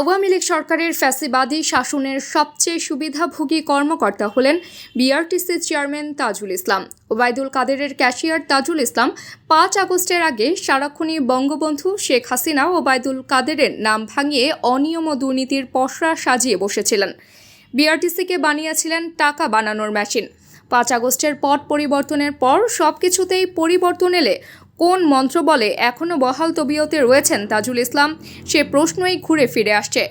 আওয়ামী লীগ সরকারের ফ্যাসিবাদী শাসনের সবচেয়ে সুবিধাভোগী কর্মকর্তা হলেন বিআরটিসির চেয়ারম্যান তাজুল ইসলাম। ওবায়দুল কাদেরের ক্যাশিয়ার তাজুল ইসলাম পাঁচ আগস্টের আগে সারাক্ষণই বঙ্গবন্ধু শেখ হাসিনা ওবায়দুল কাদেরের নাম ভাঙিয়ে অনিয়ম ও দুর্নীতির পসরা সাজিয়ে বসেছিলেন। বিআরটিসিকে বানিয়েছিলেন টাকা বানানোর মেশিন। পাঁচ আগস্টের পট পরিবর্তনের পর সব কিছুতেই পরিবর্তন এলে কোন মন্ত্র বলে এখনও বহাল তবিয়তে রয়েছেন তাজুল ইসলাম? সে প্রশ্নই ঘুরে ফিরে আসছে।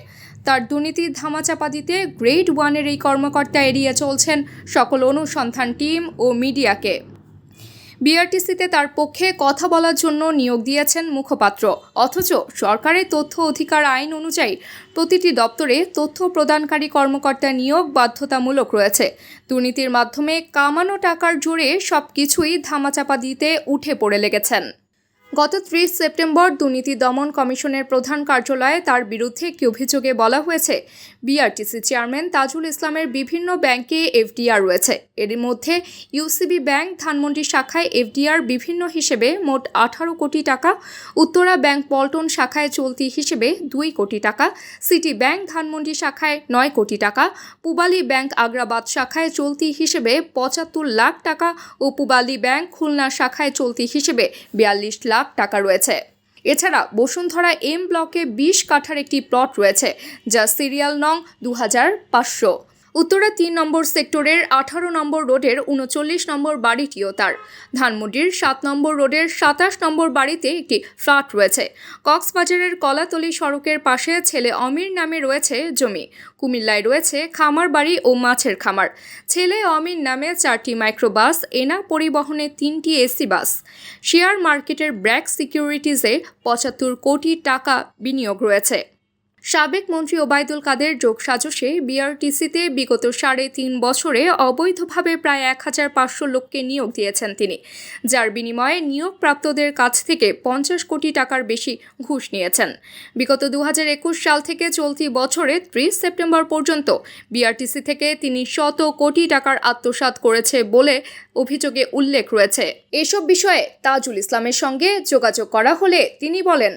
তার দুর্নীতির ধামাচাপা দিতে গ্রেড ওয়ানের এই কর্মকর্তা এড়িয়ে চলছেন সকল অনুসন্ধান টিম ও মিডিয়াকে। বিআরটিসিতে তার পক্ষে কথা বলার জন্য নিয়োগ দিয়েছেন মুখপাত্র। অথচ সরকারের তথ্য অধিকার আইন অনুযায়ী প্রতিটি দপ্তরে তথ্য প্রদানকারী কর্মকর্তা নিয়োগ বাধ্যতামূলক রয়েছে। দুর্নীতির মাধ্যমে কামানো টাকার জোরে সব কিছুই ধামাচাপা দিতে উঠে পড়ে লেগেছেন। গত ত্রিশ সেপ্টেম্বর দুর্নীতি দমন কমিশনের প্রধান কার্যালয়ে তার বিরুদ্ধে একটি অভিযোগে বলা হয়েছে বিআরটিসি চেয়ারম্যান তাজুল ইসলামের বিভিন্ন ব্যাংকে এফডিআর রয়েছে। এর মধ্যে ইউসিবি ব্যাংক, ধানমন্ডি শাখায় এফডিআর বিভিন্ন হিসেবে মোট আঠারো কোটি টাকা, উত্তরা ব্যাংক পল্টন শাখায় চলতি হিসেবে দুই কোটি টাকা, সিটি ব্যাংক, ধানমন্ডি শাখায় নয় কোটি টাকা, পুবালি ব্যাংক, আগ্রাবাদ শাখায় চলতি হিসেবে পঁচাত্তর লাখ টাকা ও পুবালি ব্যাংক, খুলনা শাখায় চলতি হিসেবে বিয়াল্লিশ লাখ টাকা রয়েছে। এছাড়া বসুন্ধরা এম ব্লকে বিশ কাঠার একটি প্লট রয়েছে, যা সিরিয়াল নং দু হাজার পাঁচশো। উত্তরা তিন নম্বর সেক্টরের আঠারো নম্বর রোডের উনচল্লিশ নম্বর বাড়িটিও তার। ধানমন্ডির সাত নম্বর রোডের সাতাশ নম্বর বাড়িতে একটি ফ্ল্যাট রয়েছে। কক্সবাজারের কলাতলি সড়কের পাশে ছেলে অমির নামে রয়েছে জমি। কুমিল্লায় রয়েছে খামার বাড়ি ও মাছের খামার। ছেলে অমির নামে চারটি মাইক্রোবাস, এনা পরিবহনে তিনটি এসি বাস। শেয়ার মার্কেটের ব্র্যাক সিকিউরিটিজে পঁচাত্তর কোটি টাকা বিনিয়োগ রয়েছে। সাবেক মন্ত্রী ওবায়দুল কাদের যোগসাজশে বিআরটিসিতে বিগত সাড়ে তিন বছরে অবৈধভাবে প্রায় এক হাজার পাঁচশো লোককে নিয়োগ দিয়েছেন তিনি, যার বিনিময়ে নিয়োগপ্রাপ্তদের কাছ থেকে পঞ্চাশ কোটি টাকার বেশি ঘুষ নিয়েছেন। বিগত দু একুশ সাল থেকে চলতি বছরে ত্রিশ সেপ্টেম্বর পর্যন্ত বিআরটিসি থেকে তিনি শত কোটি টাকার আত্মসাৎ করেছে বলে অভিযোগে উল্লেখ রয়েছে। এসব বিষয়ে তাজুল ইসলামের সঙ্গে যোগাযোগ করা হলে তিনি বলেন,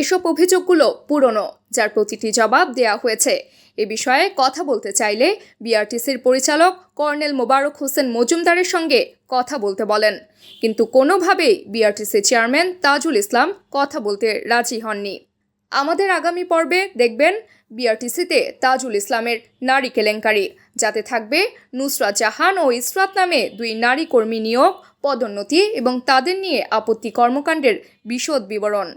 এসব অভিযোগগুলো পুরনো। যার প্রতিটি জবাব দেয়া হয়েছে। এ বিষয়ে কথা বলতে চাইলে বিআরটিসির পরিচালক কর্নেল মোবারক হোসেন মজুমদারের সঙ্গে কথা বলতে বলেন। কিন্তু কোনোভাবেই বিআরটিসি চেয়ারম্যান তাজুল ইসলাম কথা বলতে রাজি হননি। আমাদের আগামী পর্বে দেখবেন বিআরটিসিতে তাজুল ইসলামের নারী কেলেঙ্কারি। যাতে থাকবে নুসরাত জাহান ও ইসরাত নামে দুই নারী কর্মী নিয়োগ, পদোন্নতি এবং তাদের নিয়ে আপত্তি কর্মকাণ্ডের বিশদ বিবরণ।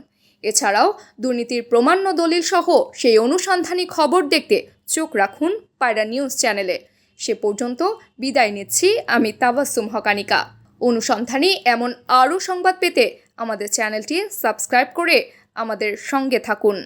এছাড়াও দুর্নীতির প্রমাণ্য দলিল সহ সেই অনুসন্ধানী খবর দেখতে চোখ রাখুন পায়রা নিউজ চ্যানেলে। সে পর্যন্ত বিদায় নিচ্ছি আমি তাবাসুম হকানিকা। অনুসন্ধানী এমন আরও সংবাদ পেতে আমাদের চ্যানেলটি সাবস্ক্রাইব করে আমাদের সঙ্গে থাকুন।